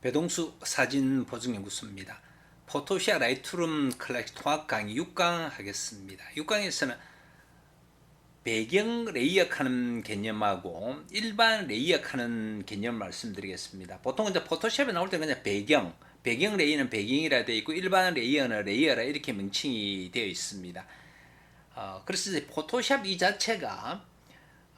배동수 사진 보증 연구소입니다. 포토샵 라이트룸 클래스 통합 강의 6강 하겠습니다. 6강에서는 배경 레이어하는 개념하고 일반 레이어하는 개념 말씀드리겠습니다. 보통 이제 포토샵에 나올 때 그냥 배경, 배경 레이어는 배경이라 되어 있고 일반 레이어는 레이어라 이렇게 명칭이 되어 있습니다. 어, 그래서 포토샵 이 자체가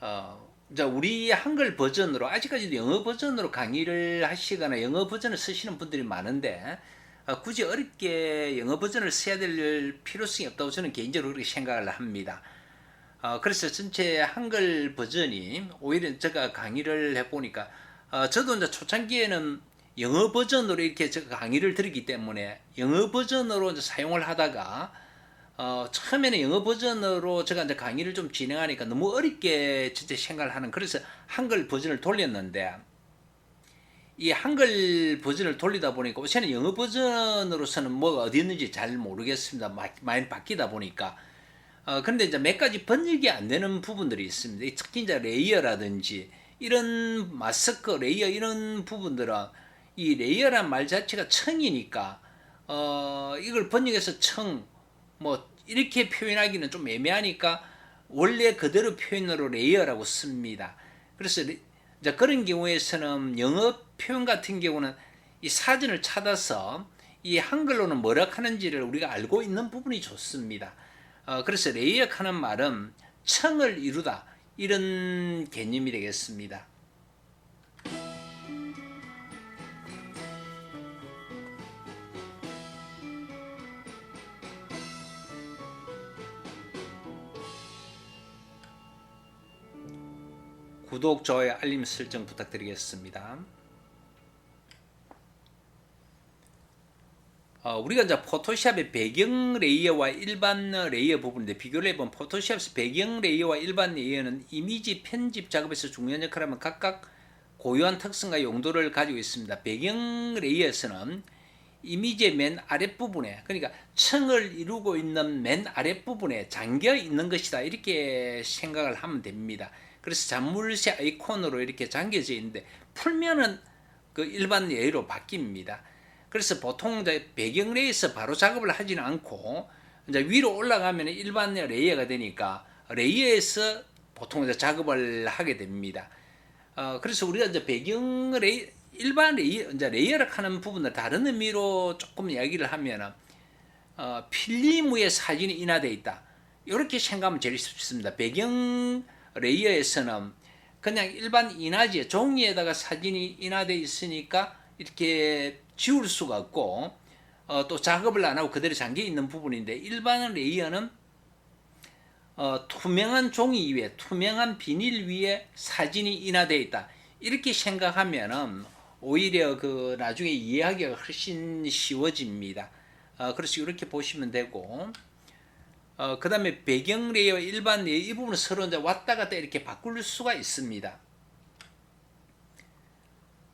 어, 이제 우리 한글 버전으로 아직까지도 영어 버전으로 강의를 하시거나 영어 버전을 쓰시는 분들이 많은데 어, 굳이 어렵게 영어 버전을 써야 될 필요성이 없다고 저는 개인적으로 그렇게 생각을 합니다. 어, 그래서 전체 한글 버전이 오히려 제가 강의를 해보니까 어, 저도 이제 초창기에는 영어 버전으로 이렇게 제가 강의를 드리기 때문에 영어 버전으로 이제 사용을 하다가 어, 처음에는 영어 버전으로 제가 이제 강의를 좀 진행하니까 너무 어렵게 진짜 생각을 하는 그래서 한글 버전을 돌렸는데 이 한글 버전을 돌리다 보니까 저는 영어 버전으로서는 뭐가 어디 있는지 잘 모르겠습니다. 마- 많이 바뀌다 보니까 어, 근데 이제 몇 가지 번역이 안 되는 부분들이 있습니다. 이 특히 이제 레이어라든지 이런 마스크 레이어 이런 부분들은 이 레이어란 말 자체가 청이니까 어, 이걸 번역해서 청, 뭐 이렇게 표현하기는 좀 애매하니까 원래 그대로 표현으로 레이어라고 씁니다. 그래서 레- 이제 그런 경우에서는 영어 표현 같은 경우는 이 사전을 찾아서 이 한글로는 뭐라 하는지를 우리가 알고 있는 부분이 좋습니다. 어, 그래서 레이어 하는 말은 청을 이루다 이런 개념이 되겠습니다. 구독, 좋아요, 알림 설정 부탁드리겠습니다. 어, 우리가 이제 포토샵의 배경 레이어와 일반 레이어 부분인데 비교를 해보면 포토샵에서 배경 레이어와 일반 레이어는 이미지 편집 작업에서 중요한 역할을 하면 각각 고유한 특성과 용도를 가지고 있습니다. 배경 레이어에서는 이미지의 맨 아랫부분에 그러니까 청을 이루고 있는 맨 아랫부분에 잠겨 있는 것이다 이렇게 생각을 하면 됩니다. 그래서 잔물새 아이콘으로 이렇게 잠겨져 있는데 풀면은 그 일반 레이로 바뀝니다. 그래서 보통 이제 배경 레이에서 바로 작업을 하지는 않고 이제 위로 올라가면 일반 레이어가 되니까 레이어에서 보통 이제 작업을 하게 됩니다. 어, 그래서 우리가 이제 배경 레이 일반 레이어 이제 레이어를 하는 부분은 다른 의미로 조금 이야기를 하면은 어, 위에 사진이 인화되어 있다. 이렇게 생각하면 제일 쉽습니다. 배경 레이어에서는 그냥 일반 인화지에 종이에다가 사진이 인화되어 있으니까 이렇게 지울 수가 없고 어, 또 작업을 안 하고 그대로 잠겨 있는 부분인데 일반 레이어는 어, 투명한 종이 위에 투명한 비닐 위에 사진이 인화되어 있다 이렇게 생각하면은 오히려 그 나중에 이해하기가 훨씬 쉬워집니다. 어, 그래서 이렇게 보시면 되고 어, 그 다음에 배경 레이어 일반 레이어 이 부분은 서로 이제 왔다 갔다 이렇게 바꿀 수가 있습니다.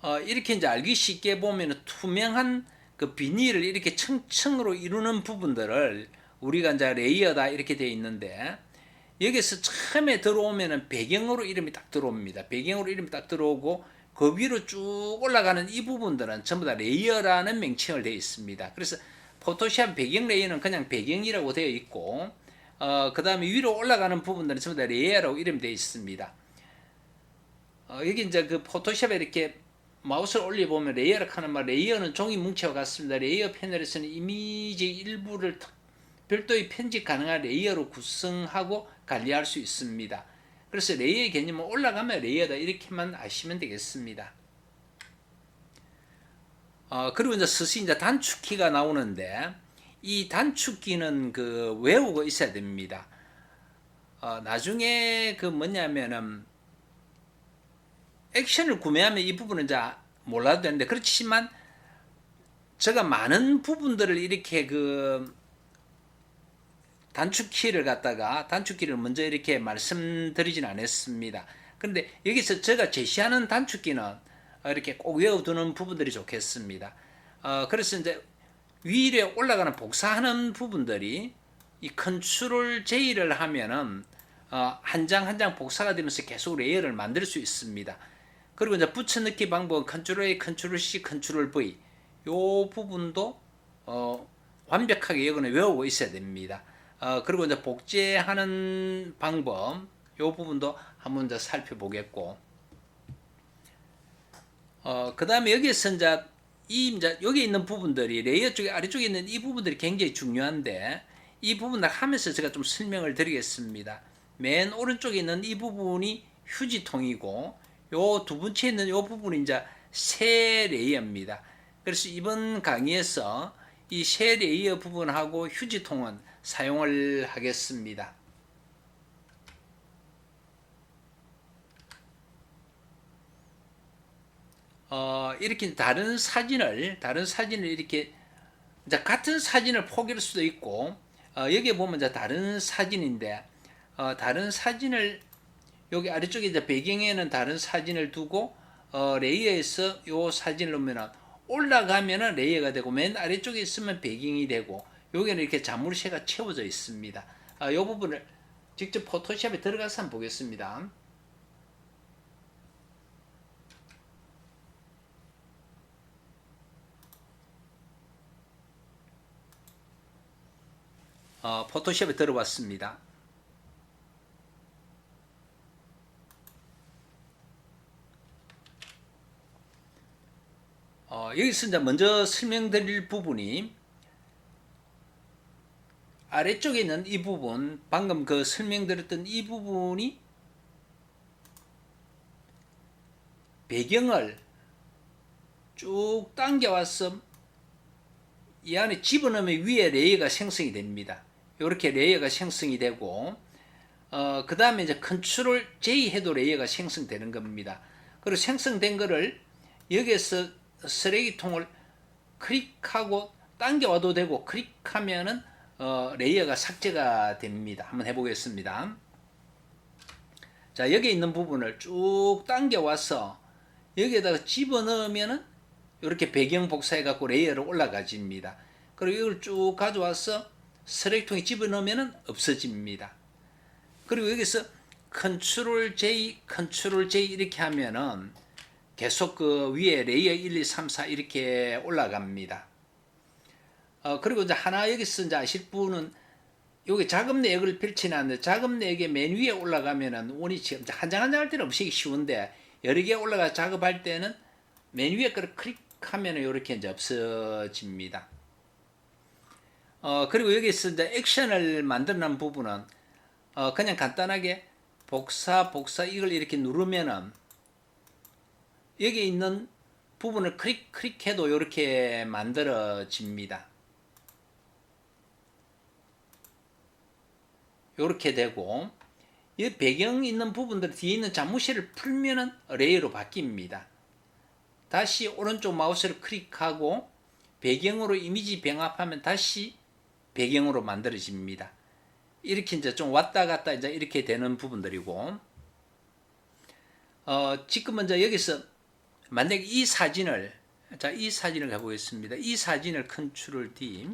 어, 이렇게 이제 알기 쉽게 보면 투명한 그 비닐을 이렇게 층층으로 이루는 부분들을 우리가 이제 레이어다 이렇게 되어 있는데 여기서 처음에 들어오면은 배경으로 이름이 딱 들어옵니다. 배경으로 이름이 딱 들어오고 그 위로 쭉 올라가는 이 부분들은 전부 다 레이어라는 명칭을 되어 있습니다. 그래서 포토샵 배경 레이어는 그냥 배경이라고 되어 있고 어, 그 다음에 위로 올라가는 부분들은 전부 다 레이어라고 이름이 되어 있습니다. 어, 여기 이제 그 포토샵에 이렇게 마우스를 올려보면 레이어를 하는 말 레이어는 종이 뭉치와 같습니다. 레이어 패널에서는 이미지 일부를 특- 별도의 편집 가능한 레이어로 구성하고 관리할 수 있습니다. 그래서 레이어의 개념은 올라가면 레이어다 이렇게만 아시면 되겠습니다. 어, 그리고 이제 스시 이제 단축키가 나오는데 이 단축키는 그 외우고 있어야 됩니다. 어, 나중에 그 뭐냐면은 액션을 구매하면 이 부분은 이제 몰라도 되는데 그렇지만 제가 많은 부분들을 이렇게 그 단축키를 갖다가 단축키를 먼저 이렇게 말씀드리진 않았습니다. 그런데 여기서 제가 제시하는 단축키는 이렇게 꼭 외워두는 부분들이 좋겠습니다. 어, 그래서 이제 위에 올라가는 복사하는 부분들이 이 컨트롤 J를 하면은 어, 한장 한 장 복사가 되면서 계속 레이어를 만들 수 있습니다. 그리고 이제 붙여넣기 방법은 컨트롤 A, 컨트롤 C, 컨트롤 V 요 부분도 어, 완벽하게 이거는 외우고 있어야 됩니다. 어, 그리고 이제 복제하는 방법 요 부분도 한번 더 살펴보겠고 어, 그 다음에 여기서 이제 이 이제 여기 있는 부분들이 레이어 쪽에 아래쪽에 있는 이 부분들이 굉장히 중요한데 이 부분을 하면서 제가 좀 설명을 드리겠습니다. 맨 오른쪽에 있는 이 부분이 휴지통이고 요 두 번째 있는 요 부분이 이제 세 레이어입니다. 그래서 이번 강의에서 이세 레이어 부분하고 휴지통은 사용을 하겠습니다. 어, 이렇게 다른 사진을 다른 사진을 이렇게 이제 같은 사진을 포기할 수도 있고 어, 여기에 보면 이제 다른 사진인데 어, 다른 사진을 여기 아래쪽에 이제 배경에는 다른 사진을 두고 어, 레이어에서 요 사진을 놓으면 올라가면은 레이어가 되고 맨 아래쪽에 있으면 배경이 되고 여기는 이렇게 자물쇠가 채워져 있습니다. 어, 요 부분을 직접 포토샵에 들어가서 한번 보겠습니다. 어, 포토샵에 들어왔습니다. 어, 여기서 이제 먼저 설명드릴 부분이 아래쪽에 있는 이 부분, 방금 그 설명드렸던 이 부분이 배경을 쭉 당겨와서 이 안에 집어넣으면 위에 레이어가 생성이 됩니다. 이렇게 레이어가 생성이 되고 어, 그 다음에 이제 컨트롤 J 해도 레이어가 생성되는 겁니다. 그리고 생성된 거를 여기에서 쓰레기통을 클릭하고 당겨와도 되고 클릭하면은 어, 레이어가 삭제가 됩니다. 한번 해보겠습니다. 자 여기 있는 부분을 쭉 당겨와서 여기에다가 집어넣으면은 이렇게 배경 복사해 갖고 레이어로 올라가집니다. 그리고 이걸 쭉 가져와서 쓰레기통에 집어넣으면 없어집니다. 그리고 여기서 컨트롤 J, 컨트롤 J 이렇게 하면은 계속 그 위에 레이어 1, 2, 3, 4 이렇게 올라갑니다. 어, 그리고 이제 하나 여기서 이제 아실 분은 여기 작업 내역을 펼치놨는데 작업 내역의 맨 위에 올라가면은 원위치 한장 한 장 할 때는 없이 쉬운데 여러 개 올라가 작업할 때는 맨 위에 거를 클릭하면 이렇게 이제 없어집니다. 어, 그리고 여기서 이제 액션을 놓은 부분은 어, 그냥 간단하게 복사, 복사 이걸 이렇게 누르면은 여기 있는 부분을 클릭, 클릭해도 이렇게 만들어집니다. 이렇게 되고 이 배경 있는 부분들 뒤에 있는 자무실을 풀면은 레이어로 바뀝니다. 다시 오른쪽 마우스를 클릭하고 배경으로 이미지 병합하면 다시 배경으로 만들어집니다. 이렇게 이제 좀 왔다 갔다 이제 이렇게 되는 부분들이고, 어, 지금 먼저 여기서 만약에 이 사진을, 자, 이 사진을 가보겠습니다. 이 사진을 컨트롤 D.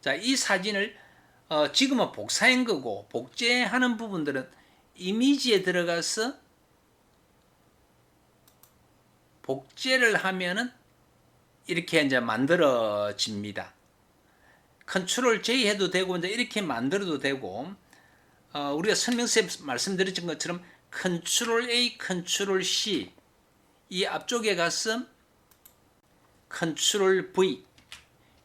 자, 이 사진을, 어, 지금은 복사한 거고, 복제하는 부분들은 이미지에 들어가서 복제를 하면은 이렇게 이제 만들어집니다. 컨트롤 J 해도 되고 이제 이렇게 만들어도 되고 어, 우리가 설명서에 말씀드렸던 것처럼 컨트롤 A, 컨트롤 C 이 앞쪽에 가서 컨트롤 V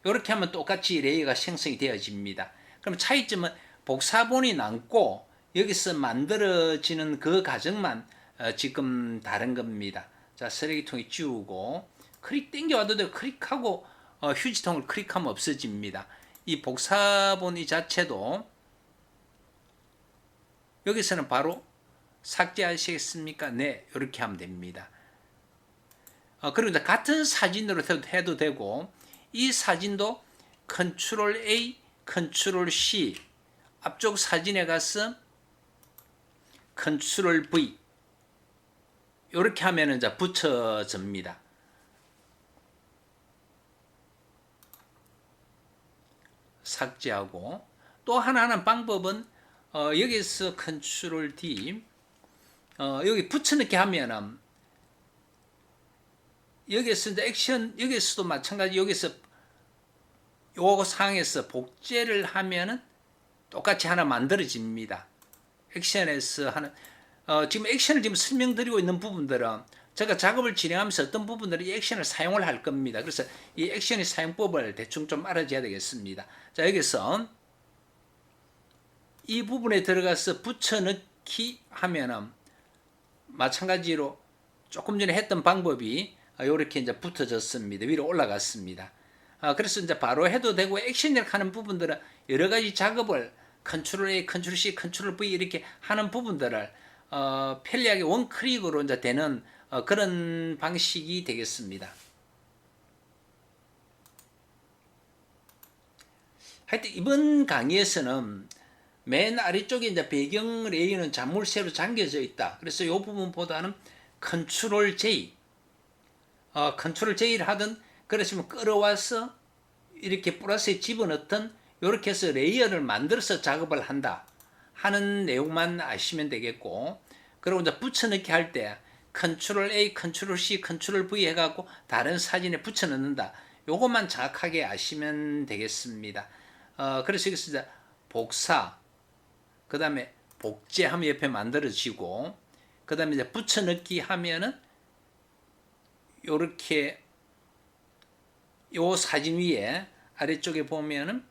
이렇게 하면 똑같이 레이어가 생성이 되어집니다. 그럼 차이점은 복사본이 남고 여기서 만들어지는 그 과정만 어, 지금 다른 겁니다. 자 쓰레기통에 지우고 클릭 땡겨와도 되고 클릭하고 어, 휴지통을 클릭하면 없어집니다. 이 복사본 이 자체도 여기서는 바로 삭제하시겠습니까? 네, 이렇게 하면 됩니다. 어, 그리고 이제 같은 사진으로 해도 되고 이 사진도 컨트롤 A, 컨트롤 C 앞쪽 사진에 가서 컨트롤 V 이렇게 하면은 이제 붙여집니다. 삭제하고 또 하나는 방법은 어, 여기서 컨트롤 D 어, 여기 붙여넣기 하면은 여기서 이제 액션 여기서도 마찬가지 여기서 요 상에서 복제를 하면은 똑같이 하나 만들어집니다. 액션에서 하는 어, 지금 액션을 지금 설명드리고 있는 부분들은 제가 작업을 진행하면서 어떤 부분들은 이 액션을 사용을 할 겁니다. 그래서 이 액션의 사용법을 대충 좀 알아줘야 되겠습니다. 자 여기서 이 부분에 들어가서 붙여넣기 하면은 마찬가지로 조금 전에 했던 방법이 이렇게 이제 붙어졌습니다. 위로 올라갔습니다. 아, 그래서 이제 바로 해도 되고 액션이라고 하는 부분들은 여러 가지 작업을 컨트롤 A, 컨트롤 C, 컨트롤 V 이렇게 하는 부분들을 어, 편리하게 원 클릭으로 이제 되는 어, 그런 방식이 되겠습니다. 하여튼 이번 강의에서는 맨 아래쪽에 이제 배경 레이어는 잔물쇠로 잠겨져 있다. 그래서 이 부분보다는 컨트롤 J, 어, 컨트롤 J를 하든 그러시면 끌어와서 이렇게 플러스에 집어넣든 이렇게 해서 레이어를 만들어서 작업을 한다 하는 내용만 아시면 되겠고 그리고 이제 붙여넣기 할 때 컨트롤 A, 컨트롤 C, 컨트롤 V 해갖고 다른 사진에 붙여넣는다. 요것만 정확하게 아시면 되겠습니다. 어, 그래서 여기서 복사, 그 다음에 복제 하면 옆에 만들어지고, 그 다음에 이제 붙여넣기 하면은 요렇게 요 사진 위에 아래쪽에 보면은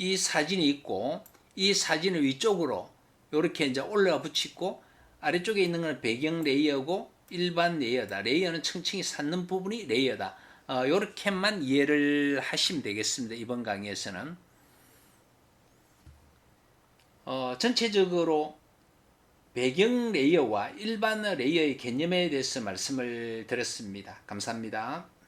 이 사진이 있고 이 사진을 위쪽으로 이렇게 이제 올라가 붙이고 아래쪽에 있는 건 배경 레이어고 일반 레이어다. 레이어는 층층이 쌓는 부분이 레이어다. 어, 이렇게만 이해를 하시면 되겠습니다. 이번 강의에서는 어, 전체적으로 배경 레이어와 일반 레이어의 개념에 대해서 말씀을 드렸습니다. 감사합니다.